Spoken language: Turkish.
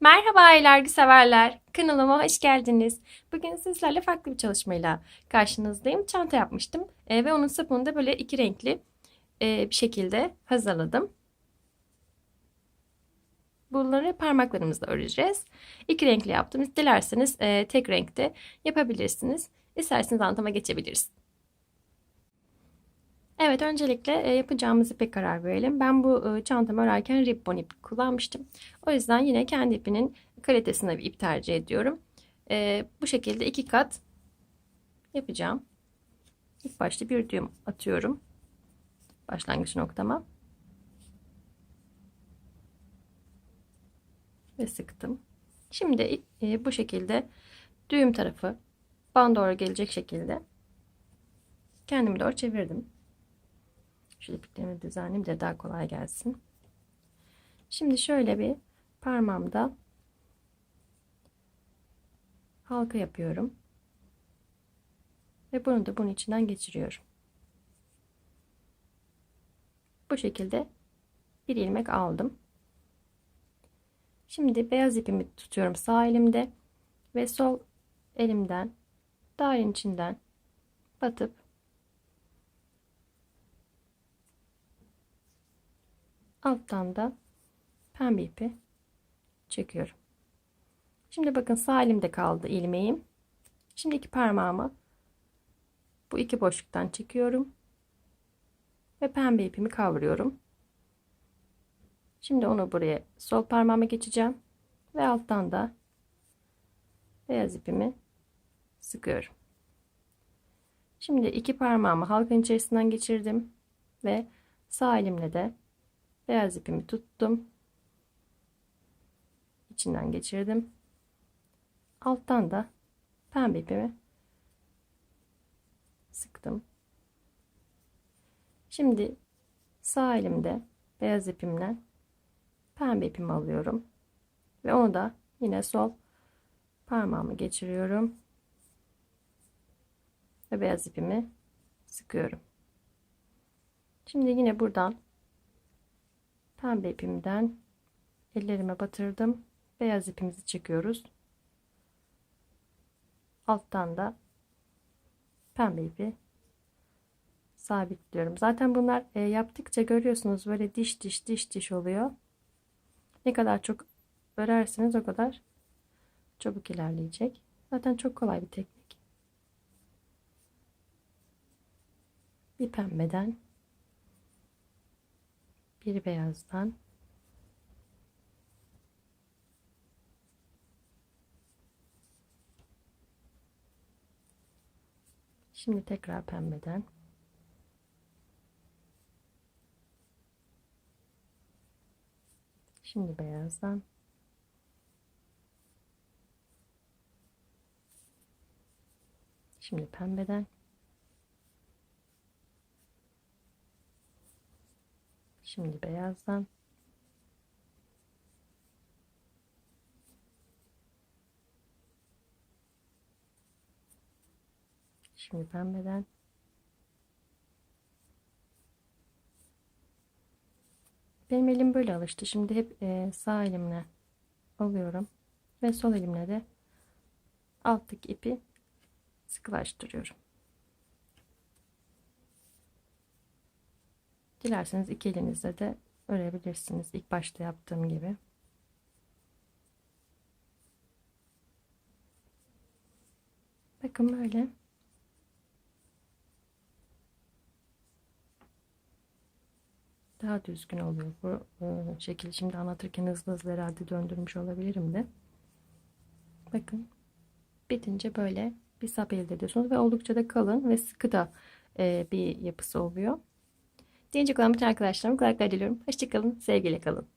Merhaba aylar severler. Kanalıma hoş geldiniz. Bugün sizlerle farklı bir çalışmayla karşınızdayım. Çanta yapmıştım e, ve onun sapını da böyle iki renkli e, bir şekilde hazırladım. Bunları parmaklarımızla öreceğiz. İki renkli yaptım. Dilerseniz e, tek renkte yapabilirsiniz. İsterseniz anlatıma geçebiliriz. Evet öncelikle e, yapacağımız ipe karar verelim. Ben bu e, çantamı örerken ribbon ip kullanmıştım. O yüzden yine kendi ipinin kalitesine bir ip tercih ediyorum. E, bu şekilde iki kat yapacağım. İlk başta bir düğüm atıyorum. Başlangıç noktama. Ve sıktım. Şimdi bu şekilde düğüm tarafı bana doğru gelecek şekilde kendimi doğru çevirdim. Şöyle iplerimi düzenleyeyim de daha kolay gelsin. Şimdi şöyle bir parmağımda halka yapıyorum. Ve bunu da bunun içinden geçiriyorum. Bu şekilde bir ilmek aldım. Şimdi beyaz ipimi tutuyorum sağ elimde ve sol elimden dairenin içinden batıp alttan da pembe ipi çekiyorum. Şimdi bakın sağ elimde kaldı ilmeğim. Şimdi iki parmağımı bu iki boşluktan çekiyorum. Ve pembe ipimi kavuruyorum. Şimdi onu buraya sol parmağıma geçeceğim. Ve alttan da beyaz ipimi sıkıyorum. Şimdi iki parmağımı halkanın içerisinden geçirdim. Ve sağ elimle de Beyaz ipimi tuttum. İçinden geçirdim. Alttan da pembe ipimi sıktım. Şimdi sağ elimde beyaz ipimle pembe ipimi alıyorum. Ve onu da yine sol parmağımı geçiriyorum. Ve beyaz ipimi sıkıyorum. Şimdi yine buradan pembe ipimden ellerime batırdım. Beyaz ipimizi çekiyoruz. Alttan da pembe ipi sabitliyorum. Zaten bunlar e, yaptıkça görüyorsunuz böyle diş diş diş diş oluyor. Ne kadar çok örerseniz o kadar çabuk ilerleyecek. Zaten çok kolay bir teknik. Bir pembeden bir beyazdan. Şimdi tekrar pembeden. Şimdi beyazdan. Şimdi pembeden Şimdi beyazdan. Şimdi pembeden. Benim elim böyle alıştı. Şimdi hep e, sağ elimle alıyorum. Ve sol elimle de alttaki ipi sıkılaştırıyorum. Dilerseniz iki elinizle de örebilirsiniz. İlk başta yaptığım gibi. Bakın böyle. Daha düzgün oluyor bu e, şekil. Şimdi anlatırken hızlı hızlı herhalde döndürmüş olabilirim de. Bakın. Bitince böyle bir sap elde ediyorsunuz ve oldukça da kalın ve sıkı da e, bir yapısı oluyor. Dinleyecek olan bütün arkadaşlarıma kolaylıklar diliyorum. Hoşçakalın, sevgiyle kalın.